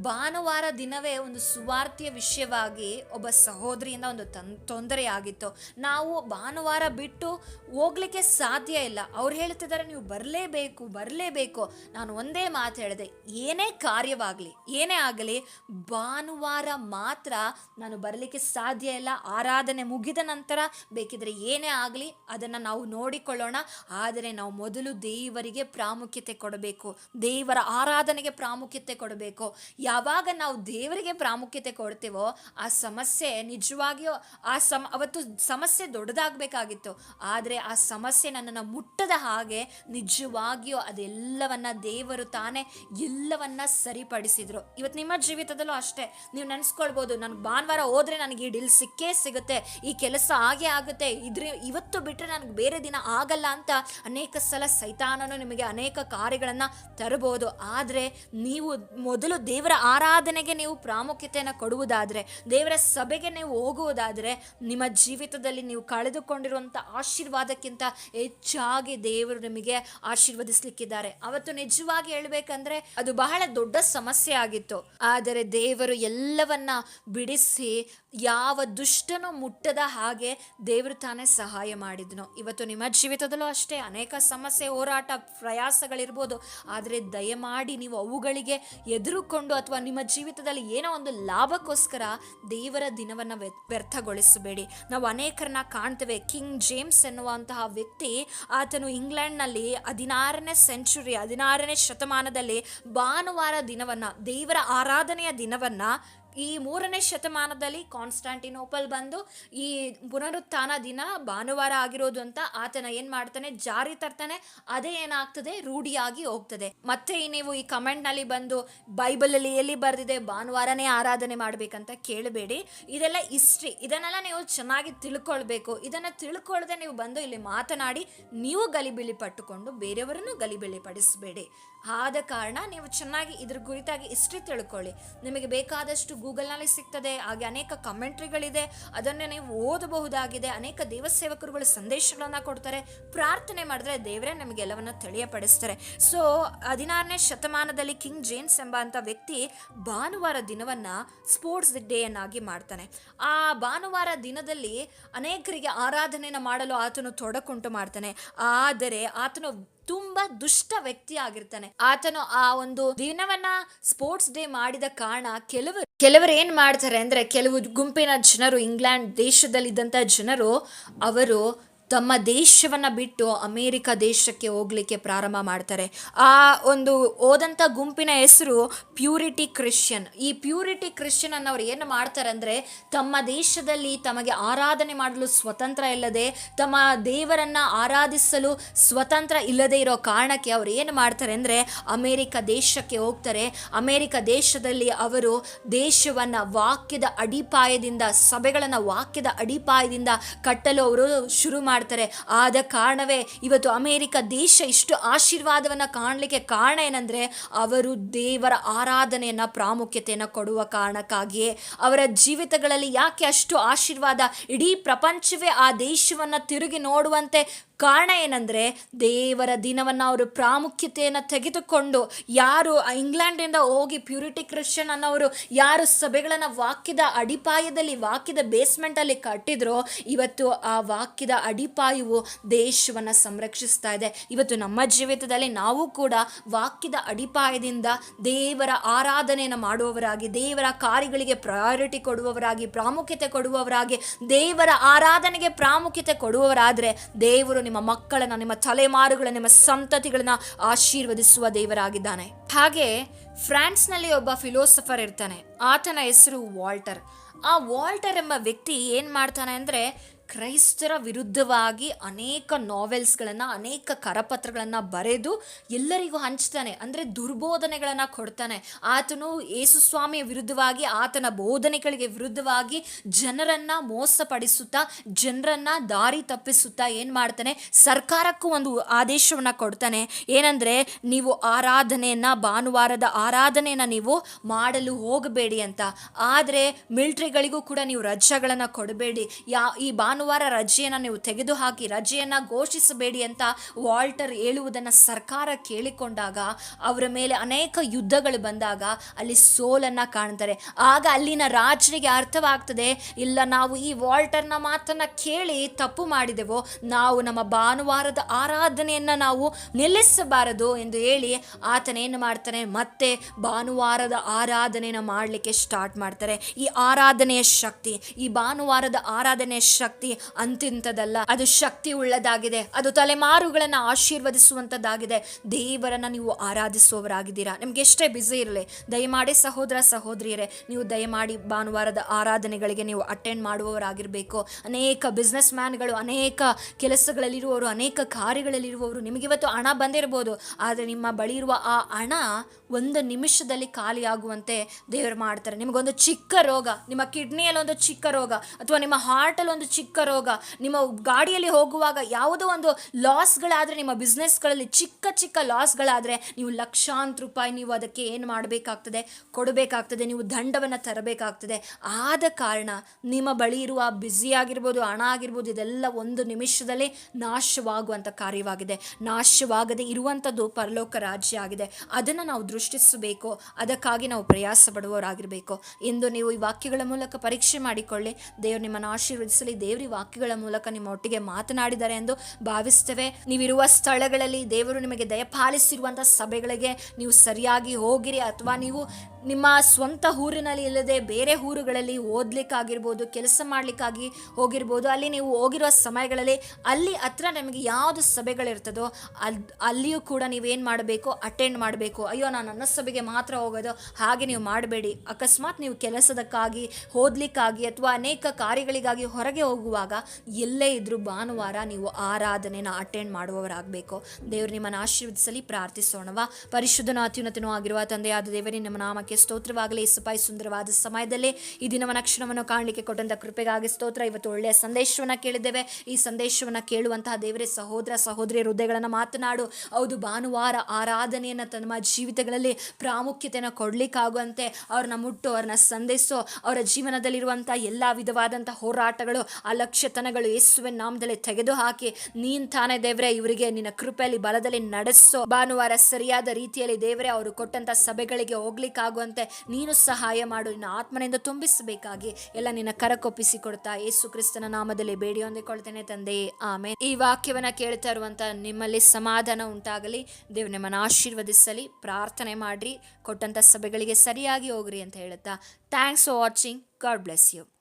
ಭಾನುವಾರ ದಿನವೇ ಒಂದು ಸುವಾರ್ತೆಯ ವಿಷಯವಾಗಿ ಒಬ್ಬ ಸಹೋದರಿಯಿಂದ ಒಂದು ತನ್ ತೊಂದರೆ ಆಗಿತ್ತು ನಾವು ಭಾನುವಾರ ಬಿಟ್ಟು ಹೋಗ್ಲಿಕ್ಕೆ ಸಾಧ್ಯ ಇಲ್ಲ. ಅವ್ರು ಹೇಳ್ತಿದ್ದಾರೆ, ನೀವು ಬರಲೇಬೇಕು ಬರಲೇಬೇಕು. ನಾನು ಒಂದೇ ಮಾತು ಹೇಳಿದೆ, ಏನೇ ಕಾರ್ಯವಾಗಲಿ, ಏನೇ ಆಗಲಿ, ಭಾನುವಾರ ಮಾತ್ರ ನಾನು ಬರಲಿಕ್ಕೆ ಸಾಧ್ಯ ಇಲ್ಲ. ಆರಾಧನೆ ಮುಗಿದ ನಂತರ ಬೇಕಿದ್ರೆ ಏನೇ ಆಗಲಿ ಅದನ್ನು ನಾವು ನೋಡಿಕೊಳ್ಳೋಣ. ಆದರೆ ನಾವು ಮೊದಲು ದೇವರಿಗೆ ಪ್ರಾಮುಖ್ಯತೆ ಕೊಡಬೇಕು. ದೇವರ ಆರಾಧನೆಗೆ ಪ್ರಾಮುಖ್ಯತೆ ಕೊಡಬೇಕು. ಯಾವಾಗ ನಾವು ದೇವರಿಗೆ ಪ್ರಾಮುಖ್ಯತೆ ಕೊಡ್ತೀವೋ ಆ ಸಮಸ್ಯೆ ನಿಜವಾಗಿಯೂ ಆ ಸಮ, ಅವತ್ತು ಸಮಸ್ಯೆ ದೊಡ್ಡದಾಗಬೇಕಾಗಿತ್ತು. ಆದರೆ ಆ ಸಮಸ್ಯೆ ನನ್ನನ್ನು ಮುಟ್ಟದ ಹಾಗೆ ನಿಜವಾಗಿಯೂ ಅದೆಲ್ಲವನ್ನ ದೇವರು ತಾನೇ ಎಲ್ಲವನ್ನ ಸರಿಪಡಿಸಿದ್ರು. ಇವತ್ತು ನಿಮ್ಮ ಜೀವಿತದಲ್ಲೂ ಅಷ್ಟೇ. ನೀವು ನೆನೆಸ್ಕೊಳ್ಬೋದು ನನಗೆ ಭಾನುವಾರ ಹೋದ್ರೆ ನನಗೆ ಈ ಡೀಲ್ ಸಿಕ್ಕೇ ಸಿಗುತ್ತೆ, ಈ ಕೆಲಸ ಹಾಗೆ ಆಗುತ್ತೆ, ಇದ್ರೆ ಇವತ್ತು ಬಿಟ್ಟರೆ ನನಗೆ ಬೇರೆ ದಿನ ಆಗಲ್ಲ ಅಂತ ಅನೇಕ ಸಲ ಸೈತಾನನು ನಿಮಗೆ ಅನೇಕ ಕಾರ್ಯಗಳನ್ನು ತರಬಹುದು. ಆದರೆ ನೀವು ಮೊದಲು ದೇವರ ಆರಾಧನೆಗೆ ನೀವು ಪ್ರಾಮುಖ್ಯತೆಯನ್ನು ಕೊಡುವುದಾದರೆ, ದೇವರ ಸಭೆಗೆ ನೀವು ಹೋಗುವುದಾದರೆ, ನಿಮ್ಮ ಜೀವಿತದಲ್ಲಿ ನೀವು ಕಳೆದುಕೊಂಡಿರುವಂಥ ಆಶೀರ್ವಾದಕ್ಕಿಂತ ಹೆಚ್ಚಾಗಿ ದೇವರು ನಿಮಗೆ ಆಶೀರ್ವದಿಸ್ಲಿಕ್ಕಿದ್ದಾರೆ. ಅವತ್ತು ನಿಜವಾಗಿ ಹೇಳಬೇಕಂದ್ರೆ, ಅದು ಬಹಳ ದೊಡ್ಡ ಸಮಸ್ಯೆ ಆಗಿತ್ತು. ಆದರೆ ದೇವರು ಎಲ್ಲವನ್ನ ಬಿಡಿಸಿ, ಯಾವ ದುಷ್ಟನು ಮುಟ್ಟದ ಹಾಗೆ ದೇವರು ತಾನೇ ಸಹಾಯ ಮಾಡಿದ್ನು. ಇವತ್ತು ನಿಮ್ಮ ಜೀವಿತದಲ್ಲೂ ಅಷ್ಟೇ ಅನೇಕ ಸಮಸ್ಯೆ, ಹೋರಾಟ, ಪ್ರಯಾಸಗಳಿರ್ಬೋದು. ಆದರೆ ದಯಮಾಡಿ ನೀವು ಅವುಗಳಿಗೆ ಎದುರುಕೊಂಡು ಅಥವಾ ನಿಮ್ಮ ಜೀವಿತದಲ್ಲಿ ಏನೋ ಒಂದು ಲಾಭಕ್ಕೋಸ್ಕರ ದೇವರ ದಿನವನ್ನು ವ್ಯ- ವ್ಯರ್ಥಗೊಳಿಸಬೇಡಿ. ನಾವು ಅನೇಕರನ್ನ ಕಾಣ್ತೇವೆ. ಕಿಂಗ್ ಜೇಮ್ಸ್ ಎನ್ನುವಂತಹ ವ್ಯಕ್ತಿ ಆತನು ಇಂಗ್ಲೆಂಡ್ನಲ್ಲಿ ಹದಿನಾರನೇ ಸೆಂಚುರಿ, ಹದಿನಾರನೇ ಶತಮಾನದಲ್ಲಿ ಭಾನುವಾರ ದಿನವನ್ನ, ದೇವರ ಆರಾಧನೆಯ ದಿನವನ್ನ ಈ ಮೂರನೇ ಶತಮಾನದಲ್ಲಿ ಕಾನ್ಸ್ಟಾಂಟಿನೋಪಲ್ ಬಂದು ಈ ಪುನರುತ್ಥಾನ ದಿನ ಭಾನುವಾರ ಆಗಿರೋದು ಅಂತ ಆತನ ಏನ್ ಮಾಡ್ತಾನೆ? ಜಾರಿ ತರ್ತಾನೆ. ಅದೇ ಏನಾಗ್ತದೆ? ರೂಢಿಯಾಗಿ ಹೋಗ್ತದೆ. ಮತ್ತೆ ನೀವು ಈ ಕಮೆಂಟ್ನಲ್ಲಿ ಬಂದು ಬೈಬಲ್ ಅಲ್ಲಿ ಎಲ್ಲಿ ಬರೆದಿದೆ? ಭಾನುವಾರನೇ ಆರಾಧನೆ ಮಾಡ್ಬೇಕಂತ ಕೇಳಬೇಡಿ. ಇದೆಲ್ಲ ಹಿಸ್ಟ್ರಿ. ಇದನ್ನೆಲ್ಲ ನೀವು ಚೆನ್ನಾಗಿ ತಿಳ್ಕೊಳ್ಬೇಕು. ಇದನ್ನ ತಿಳ್ಕೊಳ್ದೆ ನೀವು ಬಂದು ಇಲ್ಲಿ ಮಾತನಾಡಿ ನೀವು ಗಲಿಬಿಲಿ ಪಟ್ಟುಕೊಂಡು ಬೇರೆಯವರನ್ನು ಗಲಿಬಿಲಿ ಪಡಿಸಬೇಡಿ. ಆದ ಕಾರಣ ನೀವು ಚೆನ್ನಾಗಿ ಇದ್ರ ಕುರಿತಾಗಿ ಹಿಸ್ಟ್ರಿ ತಿಳ್ಕೊಳ್ಳಿ. ನಿಮಗೆ ಬೇಕಾದಷ್ಟು ಗೂಗಲ್ನಲ್ಲಿ ಸಿಗ್ತದೆ, ಹಾಗೆ ಅನೇಕ ಕಮೆಂಟ್ರಿಗಳಿದೆ, ಅದನ್ನೇ ನೀವು ಓದಬಹುದಾಗಿದೆ, ಅನೇಕ ದೇವ ಸೇವಕರುಗಳು ಸಂದೇಶಗಳನ್ನ ಕೊಡ್ತಾರೆ, ಪ್ರಾರ್ಥನೆ ಮಾಡಿದ್ರೆ ದೇವರೇ ನಮಗೆ ಎಲ್ಲವನ್ನ ತಿಳಿಯಪಡಿಸ್ತಾರೆ. ಸೊ ಹದಿನಾರನೇ ಶತಮಾನದಲ್ಲಿ ಕಿಂಗ್ ಜೇಮ್ಸ್ ಎಂಬ ವ್ಯಕ್ತಿ ಭಾನುವಾರ ದಿನವನ್ನ ಸ್ಪೋರ್ಟ್ಸ್ ಡೇಯನ್ನಾಗಿ ಮಾಡ್ತಾನೆ. ಆ ಭಾನುವಾರ ದಿನದಲ್ಲಿ ಅನೇಕರಿಗೆ ಆರಾಧನೆಯನ್ನು ಮಾಡಲು ಆತನು ತೊಡಕುಂಟು ಮಾಡ್ತಾನೆ. ಆದರೆ ಆತನು ತುಂಬಾ ದುಷ್ಟ ವ್ಯಕ್ತಿ ಆಗಿರ್ತಾನೆ. ಆತನು ಆ ಒಂದು ದಿನವನ್ನ ಸ್ಪೋರ್ಟ್ಸ್ ಡೇ ಮಾಡಿದ ಕಾರಣ ಕೆಲವರು ಕೆಲವರು ಏನ್ ಮಾಡ್ತಾರೆ ಅಂದ್ರೆ, ಕೆಲವು ಗುಂಪಿನ ಜನರು, ಇಂಗ್ಲೆಂಡ್ ದೇಶದಲ್ಲಿದ್ದಂಥ ಜನರು, ಅವರು ತಮ್ಮ ದೇಶವನ್ನು ಬಿಟ್ಟು ಅಮೇರಿಕ ದೇಶಕ್ಕೆ ಹೋಗ್ಲಿಕ್ಕೆ ಪ್ರಾರಂಭ ಮಾಡ್ತಾರೆ. ಆ ಒಂದು ಓದಂಥ ಗುಂಪಿನ ಹೆಸರು ಪ್ಯೂರಿಟಿ ಕ್ರಿಶ್ಚಿಯನ್. ಈ ಪ್ಯೂರಿಟಿ ಕ್ರಿಶ್ಚಿಯನ್ ಅನ್ನೋರು ಏನು ಮಾಡ್ತಾರೆ ಅಂದರೆ ತಮ್ಮ ದೇಶದಲ್ಲಿ ತಮಗೆ ಆರಾಧನೆ ಮಾಡಲು ಸ್ವತಂತ್ರ ಇಲ್ಲದೆ, ತಮ್ಮ ದೇವರನ್ನು ಆರಾಧಿಸಲು ಸ್ವತಂತ್ರ ಇಲ್ಲದೆ ಇರೋ ಕಾರಣಕ್ಕೆ ಅವರು ಏನು ಮಾಡ್ತಾರೆ ಅಂದರೆ ಅಮೇರಿಕ ದೇಶಕ್ಕೆ ಹೋಗ್ತಾರೆ. ಅಮೇರಿಕ ದೇಶದಲ್ಲಿ ಅವರು ದೇಶವನ್ನು ವಾಕ್ಯದ ಅಡಿಪಾಯದಿಂದ, ಸಭೆಗಳನ್ನು ವಾಕ್ಯದ ಅಡಿಪಾಯದಿಂದ ಕಟ್ಟಲು ಅವರು ಶುರು ಮಾಡ್ತಾರೆ. ಆದ ಕಾರಣವೇ ಇವತ್ತು ಅಮೇರಿಕ ದೇಶ ಇಷ್ಟು ಆಶೀರ್ವಾದವನ್ನ ಕಾಣಲಿಕ್ಕೆ ಕಾರಣ ಏನಂದ್ರೆ ಅವರು ದೇವರ ಆರಾಧನೆಯನ್ನ ಪ್ರಾಮುಖ್ಯತೆಯನ್ನು ಕೊಡುವ ಕಾರಣಕ್ಕಾಗಿಯೇ. ಅವರ ಜೀವಿತಗಳಲ್ಲಿ ಯಾಕೆ ಅಷ್ಟು ಆಶೀರ್ವಾದ ಇಡೀ ಪ್ರಪಂಚವೇ ಆ ದೇಶವನ್ನ ತಿರುಗಿ ನೋಡುವಂತೆ ಕಾರಣ ಏನಂದರೆ ದೇವರ ದಿನವನ್ನು ಅವರು ಪ್ರಾಮುಖ್ಯತೆಯನ್ನು ತೆಗೆದುಕೊಂಡು ಯಾರು ಇಂಗ್ಲೆಂಡಿಂದ ಹೋಗಿ ಪ್ಯೂರಿಟಿ ಕ್ರಿಶ್ಚಿಯನ್ ಅನ್ನೋರು ಯಾರು ಸಭೆಗಳನ್ನು ವಾಕ್ಯದ ಅಡಿಪಾಯದಲ್ಲಿ, ವಾಕ್ಯದ ಬೇಸ್ಮೆಂಟಲ್ಲಿ ಕಟ್ಟಿದ್ರೋ ಇವತ್ತು ಆ ವಾಕ್ಯದ ಅಡಿಪಾಯವು ದೇಶವನ್ನು ಸಂರಕ್ಷಿಸ್ತಾ ಇದೆ. ಇವತ್ತು ನಮ್ಮ ಜೀವಿತದಲ್ಲಿ ನಾವು ಕೂಡ ವಾಕ್ಯದ ಅಡಿಪಾಯದಿಂದ ದೇವರ ಆರಾಧನೆಯನ್ನು ಮಾಡುವವರಾಗಿ, ದೇವರ ಕಾರ್ಯಗಳಿಗೆ ಪ್ರಯಾರಿಟಿ ಕೊಡುವವರಾಗಿ, ಪ್ರಾಮುಖ್ಯತೆ ಕೊಡುವವರಾಗಿ, ದೇವರ ಆರಾಧನೆಗೆ ಪ್ರಾಮುಖ್ಯತೆ ಕೊಡುವವರಾದರೆ ದೇವರು ನಿಮ್ಮ ಮಕ್ಕಳನ್ನ, ನಿಮ್ಮ ತಲೆಮಾರುಗಳ ನಿಮ್ಮ ಸಂತತಿಗಳನ್ನ ಆಶೀರ್ವದಿಸುವ ದೇವರಾಗಿದ್ದಾನೆ. ಹಾಗೆ ಫ್ರಾನ್ಸ್ನಲ್ಲಿ ಒಬ್ಬ ಫಿಲೋಸಫರ್ ಇರ್ತಾನೆ. ಆತನ ಹೆಸರು ವಾಲ್ಟರ್. ಆ ವಾಲ್ಟರ್ ಎಂಬ ವ್ಯಕ್ತಿ ಏನು ಮಾಡ್ತಾನೆ ಅಂದರೆ ಕ್ರೈಸ್ತರ ವಿರುದ್ಧವಾಗಿ ಅನೇಕ ನಾವೆಲ್ಸ್ಗಳನ್ನು, ಅನೇಕ ಕರಪತ್ರಗಳನ್ನು ಬರೆದು ಎಲ್ಲರಿಗೂ ಹಂಚ್ತಾನೆ. ಅಂದರೆ ದುರ್ಬೋಧನೆಗಳನ್ನು ಕೊಡ್ತಾನೆ. ಆತನು ಯೇಸುಸ್ವಾಮಿಯ ವಿರುದ್ಧವಾಗಿ, ಆತನ ಬೋಧನೆಗಳಿಗೆ ವಿರುದ್ಧವಾಗಿ ಜನರನ್ನು ಮೋಸಪಡಿಸುತ್ತಾ, ಜನರನ್ನು ದಾರಿ ತಪ್ಪಿಸುತ್ತಾ ಏನು ಮಾಡ್ತಾನೆ? ಸರ್ಕಾರಕ್ಕೂ ಒಂದು ಆದೇಶವನ್ನು ಕೊಡ್ತಾನೆ. ಏನಂದರೆ, ನೀವು ಆರಾಧನೆಯನ್ನು, ಭಾನುವಾರದ ಆರಾಧನೆಯನ್ನು ನೀವು ಮಾಡಲು ಹೋಗಬೇಡಿ ಅಂತ. ಆದರೆ, ಮಿಲ್ಟ್ರಿಗಳಿಗೂ ಕೂಡ ನೀವು ರಜೆಗಳನ್ನು ಕೊಡಬೇಡಿ. ಯಾ, ಈ ಭಾನುವಾರ ರಜೆಯನ್ನು ನೀವು ತೆಗೆದುಹಾಕಿ, ರಜೆಯನ್ನು ಘೋಷಿಸಬೇಡಿ ಅಂತ ವಾಲ್ಟರ್ ಹೇಳುವುದನ್ನು ಸರ್ಕಾರ ಕೇಳಿಕೊಂಡಾಗ, ಅವರ ಮೇಲೆ ಅನೇಕ ಯುದ್ಧಗಳು ಬಂದಾಗ ಅಲ್ಲಿ ಸೋಲನ್ನು ಕಾಣ್ತಾರೆ. ಆಗ ಅಲ್ಲಿನ ರಾಜನಿಗೆ ಅರ್ಥವಾಗ್ತದೆ, ಇಲ್ಲ ನಾವು ಈ ವಾಲ್ಟರ್ನ ಮಾತನ್ನ ಕೇಳಿ ತಪ್ಪು ಮಾಡಿದೆವೋ, ನಾವು ನಮ್ಮ ಭಾನುವಾರದ ಆರಾಧನೆಯನ್ನು ನಾವು ನಿಲ್ಲಿಸಬಾರದು ಎಂದು ಹೇಳಿ ಆತನೇನು ಮಾಡ್ತಾನೆ ಮತ್ತೆ ಭಾನುವಾರದ ಆರಾಧನೆಯನ್ನು ಮಾಡಲಿಕ್ಕೆ ಸ್ಟಾರ್ಟ್ ಮಾಡ್ತಾರೆ. ಈ ಆರಾಧನೆಯ ಶಕ್ತಿ, ಈ ಭಾನುವಾರದ ಆರಾಧನೆಯ ಶಕ್ತಿ ಅಂತಿಂತದಲ್ಲ ಅದು ಶಕ್ತಿ ಉಳ್ಳದಾಗಿದೆ. ಅದು ತಲೆಮಾರುಗಳನ್ನು ಆಶೀರ್ವದಿಸುವಂಥದ್ದಾಗಿದೆ. ದೇವರನ್ನ ನೀವು ಆರಾಧಿಸುವವರಾಗಿದ್ದೀರಾ. ನಿಮ್ಗೆ ಎಷ್ಟೇ ಬ್ಯುಸಿ ಇರಲಿ, ದಯಮಾಡಿ ಸಹೋದರ, ಸಹೋದರಿಯರೇ, ನೀವು ದಯಮಾಡಿ ಭಾನುವಾರದ ಆರಾಧನೆಗಳಿಗೆ ನೀವು ಅಟೆಂಡ್ ಮಾಡುವವರಾಗಿರಬೇಕು. ಅನೇಕ ಬಿಸ್ನೆಸ್ ಮ್ಯಾನ್ಗಳು ಅನೇಕ ಕೆಲಸಗಳಲ್ಲಿರುವವರು, ಅನೇಕ ಕಾರ್ಯಗಳಲ್ಲಿರುವವರು ನಿಮಗಿವತ್ತು ಹಣ ಬಂದಿರಬಹುದು ಆದರೆ ನಿಮ್ಮ ಬಳಿ ಇರುವ ಆ ಹಣ ಒಂದು ನಿಮಿಷದಲ್ಲಿ ಖಾಲಿಯಾಗುವಂತೆ ದೇವರು ಮಾಡ್ತಾರೆ. ನಿಮಗೊಂದು ಚಿಕ್ಕ ರೋಗ, ನಿಮ್ಮ ಕಿಡ್ನಿಯಲ್ಲಿ ಒಂದು ಚಿಕ್ಕ ರೋಗ, ಅಥವಾ ನಿಮ್ಮ ಹಾರ್ಟಲ್ಲಿ ಒಂದು ಚಿಕ್ಕ ರೋಗ, ನಿಮ್ಮ ಗಾಡಿಯಲ್ಲಿ ಹೋಗುವಾಗ ಯಾವುದೋ ಒಂದು ಲಾಸ್ಗಳಾದರೆ ನಿಮ್ಮ ಬಿಸ್ನೆಸ್ಗಳಲ್ಲಿ ಚಿಕ್ಕ ಚಿಕ್ಕ ಲಾಸ್ಗಳಾದರೆ ನೀವು ಲಕ್ಷಾಂತರ ರೂಪಾಯಿ ನೀವು ಅದಕ್ಕೆ ಏನು ಮಾಡಬೇಕಾಗ್ತದೆ? ಕೊಡಬೇಕಾಗ್ತದೆ, ನೀವು ದಂಡವನ್ನು ತರಬೇಕಾಗ್ತದೆ. ಆದ ಕಾರಣ ನಿಮ್ಮ ಬಳಿ ಇರುವ ಬ್ಯುಸಿ ಆಗಿರ್ಬೋದು, ಹಣ ಆಗಿರ್ಬೋದು, ಇದೆಲ್ಲ ಒಂದು ನಿಮಿಷದಲ್ಲಿ ನಾಶವಾಗುವಂಥ ಕಾರ್ಯವಾಗಿದೆ. ನಾಶವಾಗದೆ ಇರುವಂಥದ್ದು ಪರಲೋಕ ರಾಜ್ಯ ಆಗಿದೆ. ಅದನ್ನು ನಾವು ದೃಷ್ಟಿಸಬೇಕು. ಅದಕ್ಕಾಗಿ ನಾವು ಪ್ರಯಾಸ ಪಡುವವರಾಗಿರಬೇಕು. ಎಂದು ನೀವು ಈ ವಾಕ್ಯಗಳ ಮೂಲಕ ಪರೀಕ್ಷೆ ಮಾಡಿಕೊಳ್ಳಿ. ದೇವರು ನಿಮ್ಮನ್ನು ಆಶೀರ್ವದಿಸಲಿ. ದೇವ್ರ ವಾಕ್ಯಗಳ ಮೂಲಕ ನಿಮ್ಮ ಒಟ್ಟಿಗೆ ಮಾತನಾಡಿದ್ದಾರೆ ಎಂದು ಭಾವಿಸ್ತೇವೆ ನೀವಿರುವ ಸ್ಥಳಗಳಲ್ಲಿ ದೇವರು ನಿಮಗೆ ದಯಪಾಲಿಸಿರುವಂತಹ ಸಭೆಗಳಿಗೆ ನೀವು ಸರಿಯಾಗಿ ಹೋಗಿರಿ ಅಥವಾ ನೀವು ನಿಮ್ಮ ಸ್ವಂತ ಊರಿನಲ್ಲಿ ಇಲ್ಲದೆ ಬೇರೆ ಊರುಗಳಲ್ಲಿ ಓದ್ಲಿಕ್ಕಾಗಿರ್ಬೋದು, ಕೆಲಸ ಮಾಡಲಿಕ್ಕಾಗಿ ಹೋಗಿರ್ಬೋದು, ಅಲ್ಲಿ ನೀವು ಹೋಗಿರುವ ಸಮಯಗಳಲ್ಲಿ ಅಲ್ಲಿ ಹತ್ರ ನಿಮಗೆ ಯಾವುದು ಸಭೆಗಳಿರ್ತದೋ ಅಲ್ಲಿ ಅಲ್ಲಿಯೂ ಕೂಡ ನೀವೇನು ಮಾಡಬೇಕು ಅಟೆಂಡ್ ಮಾಡಬೇಕು. ಅಯ್ಯೋ, ನಾನು ನನ್ನ ಸಭೆಗೆ ಮಾತ್ರ ಹೋಗೋದು, ಹಾಗೆ ನೀವು ಮಾಡಬೇಡಿ. ಅಕಸ್ಮಾತ್ ನೀವು ಕೆಲಸದಕ್ಕಾಗಿ, ಓದ್ಲಿಕ್ಕಾಗಿ ಅಥವಾ ಅನೇಕ ಕಾರ್ಯಗಳಿಗಾಗಿ ಹೊರಗೆ ಹೋಗುವಾಗ ಎಲ್ಲೇ ಇದ್ರೂ ಭಾನುವಾರ ನೀವು ಆರಾಧನೆನ ಅಟೆಂಡ್ ಮಾಡುವವರಾಗಬೇಕು. ದೇವರು ನಿಮ್ಮನ್ನು ಆಶೀರ್ವದಿಸಲಿ, ಪ್ರಾರ್ಥಿಸೋಣವಾ. ಪರಿಶುದ್ಧನ ಅತ್ಯುನ್ನತನೂ ಆಗಿರುವ ತಂದೆಯಾದ ದೇವರೇ, ನಿಮ್ಮ ನಾಮಕ್ಕೆ ಸ್ತೋತ್ರವಾಗಲಿ. ಸುಪಾಯಿ ಸುಂದರವಾದ ಸಮಯದಲ್ಲೇ ಈ ದಿನವನ ಕ್ಷಣವನ್ನು ಕಾಣಲಿಕ್ಕೆ ಕೊಟ್ಟಂಥ ಕೃಪೆಗಾಗಿ ಸ್ತೋತ್ರ. ಇವತ್ತು ಒಳ್ಳೆಯ ಸಂದೇಶವನ್ನ ಕೇಳಿದ್ದೇವೆ. ಈ ಸಂದೇಶವನ್ನ ಕೇಳುವಂತಹ ದೇವರೇ, ಸಹೋದರ, ಸಹೋದರಿ ಹೃದಯಗಳನ್ನ ಮಾತನಾಡು. ಹೌದು, ಭಾನುವಾರ ಆರಾಧನೆಯನ್ನ ತಮ್ಮ ಜೀವಿತಗಳಲ್ಲಿ ಪ್ರಾಮುಖ್ಯತೆಯನ್ನು ಕೊಡಲಿಕ್ಕಾಗುವಂತೆ ಅವ್ರನ್ನ ಮುಟ್ಟು, ಅವ್ರನ್ನ ಸಂದೇಶೋ ಅವರ ಜೀವನದಲ್ಲಿರುವಂಥ ಎಲ್ಲ ವಿಧವಾದಂಥ ಹೋರಾಟಗಳು ಅಲಕ್ಷ್ಯತನಗಳು ಯೇಸುವಿನ ನಾಮದಲ್ಲಿ ತೆಗೆದು ಹಾಕಿ ನೀನ್ ತಾನೇ ದೇವರೇ, ಇವರಿಗೆ ನಿನ್ನ ಕೃಪೆಯಲ್ಲಿ ಬಲದಲ್ಲಿ ನಡೆಸೋ. ಭಾನುವಾರ ಸರಿಯಾದ ರೀತಿಯಲ್ಲಿ ದೇವರೇ, ಅವರು ಕೊಟ್ಟಂತ ಸಭೆಗಳಿಗೆ ಹೋಗ್ಲಿಕ್ಕಾಗುವಂತೆ ನೀನು ಸಹಾಯ ಮಾಡು. ನಿನ್ನ ಆತ್ಮನಿಂದ ತುಂಬಿಸಬೇಕಾಗಿ ಎಲ್ಲ ನಿನ್ನ ಕರಕೊಪ್ಪಿಸಿ ಕೊಡ್ತಾ ಯೇಸು ಕ್ರಿಸ್ತನ ನಾಮದಲ್ಲಿ ಬೇಡಿ ಹೊಂದಿಕೊಳ್ತೇನೆ ತಂದೆ. ಆಮೇಲೆ ಈ ವಾಕ್ಯವನ್ನ ಕೇಳ್ತಾ ಇರುವಂತ ನಿಮ್ಮಲ್ಲಿ ಸಮಾಧಾನ ಉಂಟಾಗಲಿ. ದೇವ್ ನಿಮ್ಮನ್ನು ಆಶೀರ್ವದಿಸಲಿ. ಪ್ರಾರ್ಥನೆ ಮಾಡ್ರಿ. ಕೊಟ್ಟಂತ ಸಭೆಗಳಿಗೆ ಸರಿಯಾಗಿ ಹೋಗ್ರಿ ಅಂತ ಹೇಳುತ್ತಾ. Thanks for watching God bless you